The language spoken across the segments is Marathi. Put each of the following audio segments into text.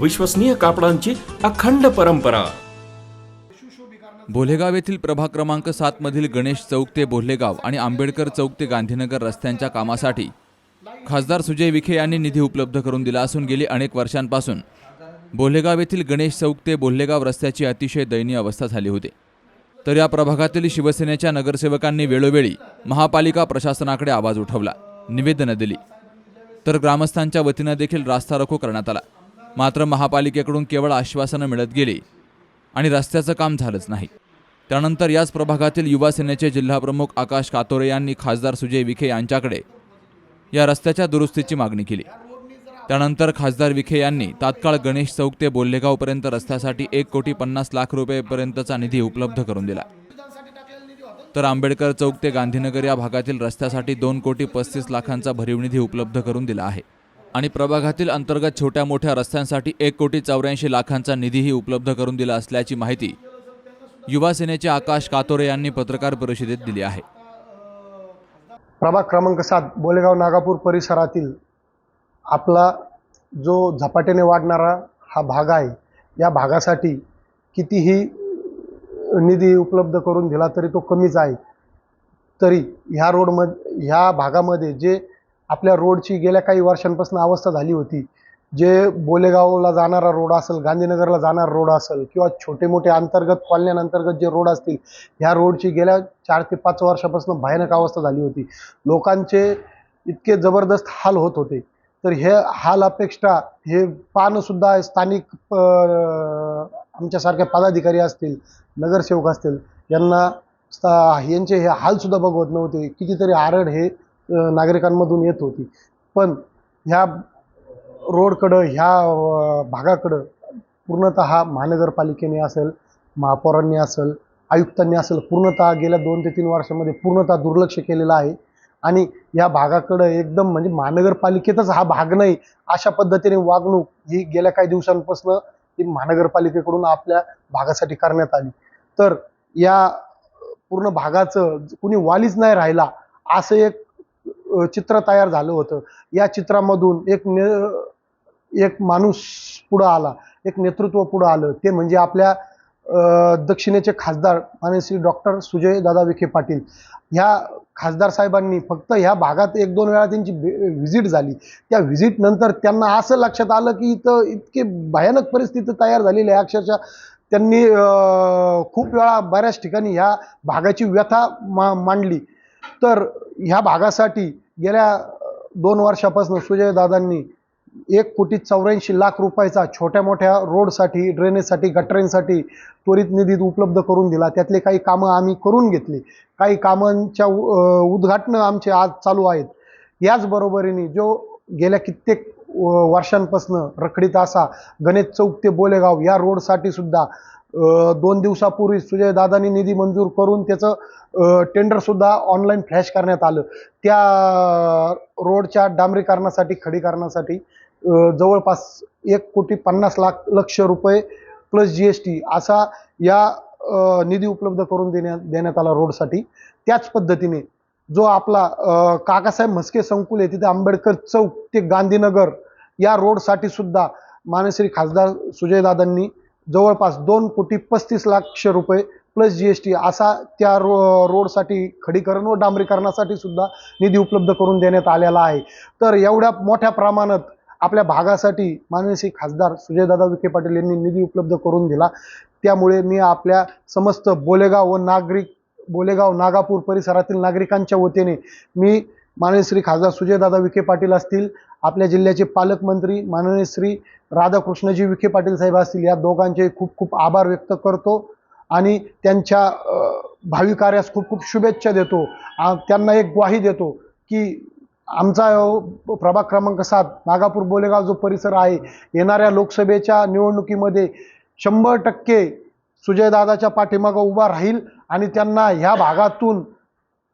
विश्वसनीय कापडांची अखंड परंपरा. भोलेगाव येथील प्रभाग क्रमांक सात मधील गणेश चौक ते भोलेगाव आणि आंबेडकर चौक ते गांधीनगर रस्त्यांच्या कामासाठी खासदार सुजय विखे यांनी निधी उपलब्ध करून दिला असून गेली अनेक वर्षांपासून बोलेगाव येथील गणेश चौक ते बोल्हेगाव रस्त्याची अतिशय दयनीय अवस्था झाली होती. तर या प्रभागातील शिवसेनेच्या नगरसेवकांनी वेळोवेळी महापालिका प्रशासनाकडे आवाज उठवला. निवेदनं दिली. तर ग्रामस्थांच्या वतीनं देखील रास्ता रोको करण्यात आला. मात्र महापालिकेकडून केवळ आश्वासनं मिळत गेली आणि रस्त्याचं काम झालंच नाही. त्यानंतर याच प्रभागातील युवा सेनेचे जिल्हाप्रमुख आकाश कातोरे यांनी खासदार सुजय विखे यांच्याकडे या रस्त्याच्या दुरुस्तीची मागणी केली. त्यानंतर खासदार विखे यांनी तात्काळ गणेश चौक ते बोल्हेगावपर्यंत रस्त्यासाठी एक कोटी पन्नास लाख रुपयेपर्यंतचा निधी उपलब्ध करून दिला. तर आंबेडकर चौक ते गांधीनगर या भागातील रस्त्यासाठी दोन कोटी पस्तीस लाखांचा भरीव निधी उपलब्ध करून दिला आहे. आणि प्रभागातील अंतर्गत छोट्या मोठ्या रस्त्यांसाठी एक कोटी चौऱ्याऐंशी लाखांचा निधीही उपलब्ध करून दिला असल्याची माहिती युवा सेनेचे आकाश कातोरे यांनी पत्रकार परिषदेत दिली आहे. प्रभाग क्रमांक सात बोलेगाव नागापूर परिसरातील आपला जो झपाट्याने वाढणारा हा भाग आहे या भागासाठी कितीही निधी उपलब्ध करून दिला तरी तो कमीच आहे. तरी ह्या रोडमध्ये ह्या भागामध्ये जे आपल्या रोडची गेल्या काही वर्षांपासून अवस्था झाली होती. जे बोलेगावला जाणारा रोड असेल गांधीनगरला जाणारा रोड असेल किंवा छोटे मोठे अंतर्गत कॉलन्यांअंतर्गत जे रोड असतील ह्या रोडची गेल्या चार ते पाच वर्षापासून भयानक अवस्था झाली होती. लोकांचे इतके जबरदस्त हाल होत होते. तर हे हाल अपेक्षा हे पाहणंसुद्धा स्थानिक आमच्यासारख्या पदाधिकारी असतील नगरसेवक असतील यांना यांचे हे हालसुद्धा बघवत नव्हते. कितीतरी आरड हे नागरिकांमधून येत होती. पण ह्या रोडकडं ह्या भागाकडं पूर्णतः महानगरपालिकेने असेल महापौरांनी असेल आयुक्तांनी असेल पूर्णतः गेल्या दोन ते तीन वर्षामध्ये पूर्णतः दुर्लक्ष केलेलं आहे. आणि या भागाकडं एकदम म्हणजे महानगरपालिकेतच हा भाग नाही अशा पद्धतीने वागणूक ही गेल्या काही दिवसांपासून ती महानगरपालिकेकडून आपल्या भागासाठी करण्यात आली. तर या पूर्ण भागाचं कुणी वालीच नाही राहिला असं एक चित्र तयार झालं होतं. या चित्रामधून एक ने एक माणूस पुढं आला एक नेतृत्व पुढं आलं. ते म्हणजे आपल्या दक्षिणेचे खासदार आणि श्री डॉक्टर सुजय दादा विखे पाटील. ह्या खासदार साहेबांनी फक्त ह्या भागात एक दोन वेळा त्यांची व्हिजिट झाली. त्या व्हिजिटनंतर त्यांना असं लक्षात आलं की इथं इतके भयानक परिस्थिती तयार झालेली आहे. अक्षरशः त्यांनी खूप वेळा बऱ्याच ठिकाणी ह्या भागाची व्यथा मा मांडली. तर ह्या भागासाठी गेल्या दोन वर्षापासून सुजयदादांनी एक कोटी चौऱ्याऐंशी लाख रुपयाचा छोट्या मोठ्या रोडसाठी ड्रेनेजसाठी गटरेंसाठी त्वरित निधीत उपलब्ध करून दिला. त्यातले काही कामं आम्ही करून घेतली. काही कामांच्या उद्घाटनं आमचे आज चालू आहेत. याचबरोबरीने जो गेल्या कित्येक वर्षांपासून रखडीत असा गणेश चौक ते बोलेगाव या रोडसाठी सुद्धा दोन दोन दिवसापूर्वी सुजयदादांनी निधी मंजूर करून त्याचं टेंडरसुद्धा ऑनलाईन फ्लॅश करण्यात आलं. त्या रोडच्या डांबरीकरणासाठी खडीकरणासाठी जवळपास एक कोटी पन्नास लाख लक्ष रुपये प्लस जी एस टी असा या निधी उपलब्ध करून देण्यात देण्यात आला रोडसाठी त्याच पद्धतीने जो आपला काकासाहेब म्हस्के संकुल आहे तिथे आंबेडकर चौक ते गांधीनगर या रोडसाठी सुद्धा मानश्री खासदार सुजयदादांनी जवळपास दोन कोटी पस्तीस लाख रुपये प्लस जी एस टी असा त्या रो रोडसाठी खडीकरण व डांबरीकरणासाठी सुद्धा निधी उपलब्ध करून देण्यात आलेला आहे. तर एवढ्या मोठ्या प्रमाणात आपल्या भागासाठी माननीय खासदार सुजयदादा विखे पाटील यांनी निधी उपलब्ध करून दिला. त्यामुळे मी आपल्या समस्त बोलेगाव व नागरिक बोलेगाव नागापूर परिसरातील नागरिकांच्या वतीने मी माननीय श्री खासदार सुजयदादा विखे पाटील असतील आपल्या जिल्ह्याचे पालकमंत्री माननीय श्री राधाकृष्णजी विखे पाटील साहेब असतील या दोघांचे खूप खूप आभार व्यक्त करतो. आणि त्यांच्या भावी कार्यास खूप खूप शुभेच्छा देतो. त्यांना एक ग्वाही देतो की आमचा प्रभाग क्रमांक सात नागापूर बोलेगाव जो परिसर आहे येणाऱ्या लोकसभेच्या निवडणुकीमध्ये शंभर टक्के सुजयदादाच्या पाठीमागं उभा राहील आणि त्यांना ह्या भागातून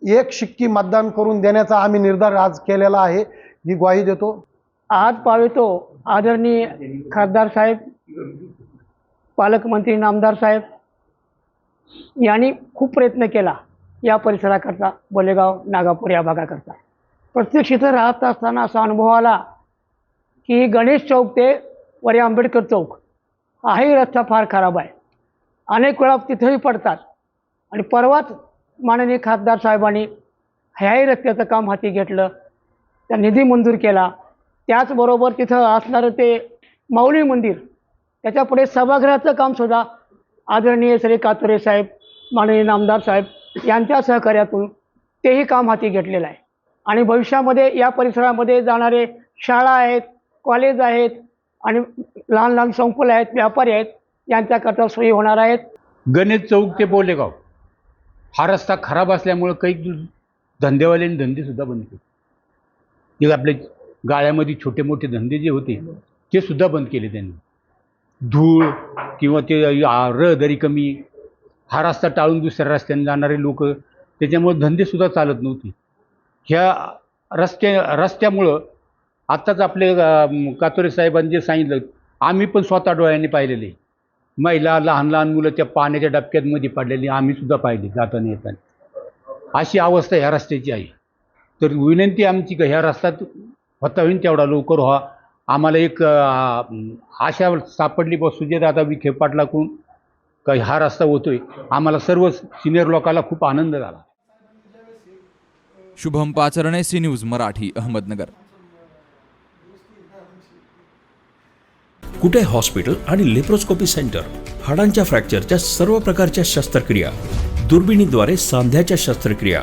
एक शिक्की मतदान करून देण्याचा आम्ही निर्धार आज केलेला आहे. ही ग्वाही देतो। आज पावेतो आदरणीय खासदार साहेब पालकमंत्री नामदार साहेब यांनी खूप प्रयत्न केला या परिसराकरता बोलेगाव नागापूर या भागाकरता. प्रत्यक्ष इथं राहत असताना असा अनुभव आला की गणेश चौक ते वरे आंबेडकर चौक हाही रस्ता फार खराब आहे. अनेक वेळा तिथेही पडतात. आणि परवाच माननीय खासदार साहेबांनी ह्याही रस्त्याचं काम हाती घेतलं. त्या निधी मंजूर केला. त्याचबरोबर तिथं असणारं ते माऊली मंदिर त्याच्यापुढे सभागृहाचं कामसुद्धा आदरणीय श्री कातुरे साहेब माननीय नामदार साहेब यांच्या सहकार्यातून तेही काम हाती घेतलेलं आहे. आणि भविष्यामध्ये या परिसरामध्ये जाणारे शाळा आहेत कॉलेज आहेत आणि लहान लहान संकुल आहेत व्यापारी आहेत यांच्याकरता सोयी होणार आहेत. गणेश चौक ते बोलेगाव. हा रस्ता खराब असल्यामुळं काही धंदेवाल्यांनी धंदेसुद्धा बंद केले. जे आपले गाळ्यामध्ये छोटे मोठे धंदे जे होते ते सुद्धा बंद केले त्यांनी. धूळ किंवा ते रहदारी कमी हा रस्ता टाळून दुसऱ्या रस्त्याने जाणारे लोक त्याच्यामुळे धंदेसुद्धा चालत नव्हते. ह्या रस्त्या रस्त्यामुळं आत्ताच आपले कातोरे साहेबांनी जे सांगितलं आम्ही पण स्वतः डोळ्यांनी पाहिलेले. महिला लहान लहान मुलं त्या पाण्याच्या डबक्यांमध्ये पडलेली आम्हीसुद्धा पाहिले पाहिली जाताना येताना. अशी अवस्था ह्या रस्त्याची आहे. तर विनंती आमची का ह्या रस्त्यात होता होईन तेवढा लवकर व्हा. आम्हाला एक आशा सापडली बस सुजयदादा विखे पाटलाकडून का हा रस्ता होतोय. आम्हाला सर्व सिनियर लोकांना खूप आनंद झाला. Shubham Pacharne C news Marathi Ahmednagar. Kute hospital आणि लेप्रोस्कोपी सेंटर? हाडांच्या फ्रॅक्चरच्या सर्व प्रकारच्या शस्त्रक्रिया. दुर्बिणीद्वारे सांध्याच्या शस्त्रक्रिया.